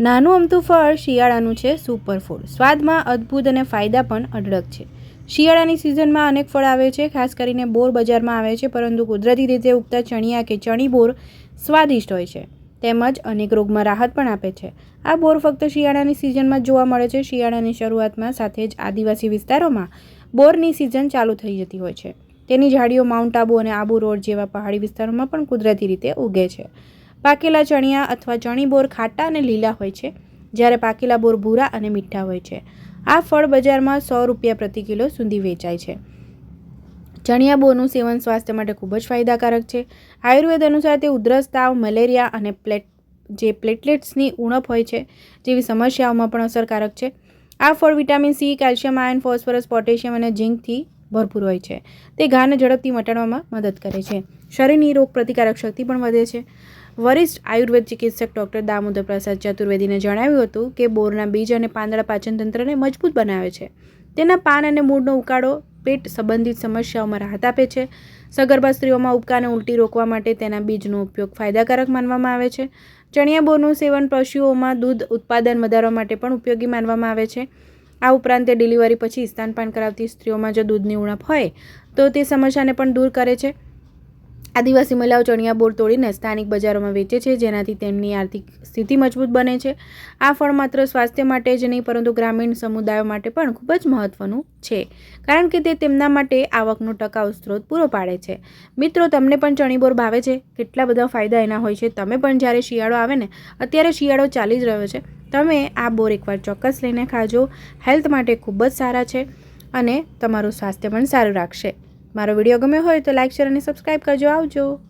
નાનું અમતું ફળ શિયાળાનું છે સુપર ફૂડ સ્વાદમાં અદ્ભુત અને ફાયદા પણ અઢળક છે. શિયાળાની સિઝનમાં અનેક ફળ આવે છે, ખાસ કરીને બોર બજારમાં આવે છે, પરંતુ કુદરતી રીતે ઉગતા ચણિયા કે ચણી બોર સ્વાદિષ્ટ હોય છે. તેમજ અનેક રોગમાં રાહત પણ આપે છે. આ બોર ફક્ત શિયાળાની સિઝનમાં જોવા મળે છે, શિયાળાની શરૂઆતમાં સાથે જ આદિવાસી વિસ્તારોમાં બોરની સિઝન ચાલુ થઈ જતી હોય છે. તેની ઝાડીઓ, માઉન્ટ આબુ અને આબુ રોડ જેવા પહાડી વિસ્તારોમાં પણ કુદરતી રીતે ઉગે છે. પાકેલા ચણિયા અથવા ચણી બોર ખાટા અને લીલા હોય છે, જ્યારે પાકેલા બોર ભૂરા અને મીઠા હોય છે. આ ફળ બજારમાં સો રૂપિયા પ્રતિ કિલો સુધી વેચાય છે. ચણિયા બોરનું સેવન સ્વાસ્થ્ય માટે ખૂબ જ ફાયદાકારક છે. આયુર્વેદ અનુસાર તે ઉધરસ, તાવ, મલેરિયા અને પ્લેટ, જે પ્લેટલેટ્સની ઉણપ હોય છે, જેવી સમસ્યાઓમાં પણ અસરકારક છે. આ ફળ vitamin C, calcium iron phosphorus, potassium અને ઝીંકથી ભરપૂર હોય છે. તે ઘાને ઝડપથી મટાડવામાં મદદ કરે છે. શરીરની રોગ પ્રતિકારક શક્તિ પણ વધે છે. વરિષ્ઠ આયુર્વેદ ચિકિત્સક ડૉક્ટર દામોદર પ્રસાદ ચતુર્વેદીને જણાવ્યું હતું કે, બોરના બીજ અને પાંદડા પાચનતંત્રને મજબૂત બનાવે છે. તેના પાન અને મૂળનો ઉકાળો પેટ સંબંધિત સમસ્યાઓમાં રાહત આપે છે. સગર્ભા સ્ત્રીઓમાં ઉબકાને ઉલટી રોકવા માટે તેના બીજનો ઉપયોગ ફાયદાકારક માનવામાં આવે છે. ચણિયા બોરનું સેવન પશુઓમાં દૂધ ઉત્પાદન વધારવા માટે પણ ઉપયોગી માનવામાં આવે છે. આ ઉપરાંત તે ડિલિવરી પછી સ્તનપાન કરાવતી સ્ત્રીઓમાં જો દૂધની ઉણપ હોય, તો તે સમસ્યાને પણ દૂર કરે છે. આદિવાસી મહિલાઓ ચણિયા બોર તોડીને સ્થાનિક બજારોમાં વેચે છે, જેનાથી તેમની આર્થિક સ્થિતિ મજબૂત બને છે. આ ફળ માત્ર સ્વાસ્થ્ય માટે જ નહીં, પરંતુ ગ્રામીણ સમુદાયો માટે પણ ખૂબ જ મહત્ત્વનું છે, કારણ કે તે તેમના માટે આવકનો ટકાઉ સ્ત્રોત પૂરો પાડે છે. મિત્રો, તમને પણ ચણીબોર ભાવે છે? કેટલા બધા ફાયદા એના હોય છે? તમે પણ જ્યારે શિયાળો આવે ને, અત્યારે શિયાળો ચાલી જ રહ્યો છે. તમે આ બોર એકવાર ચોક્કસ લઈને ખાજો. હેલ્થ માટે ખૂબ જ સારા છે અને તમારું સ્વાસ્થ્ય પણ સારું રાખશે. મારો વીડિયો ગમ્યો હોય તો લાઇક શેર અને સબસ્ક્રાઈબ કરજો. આવજો.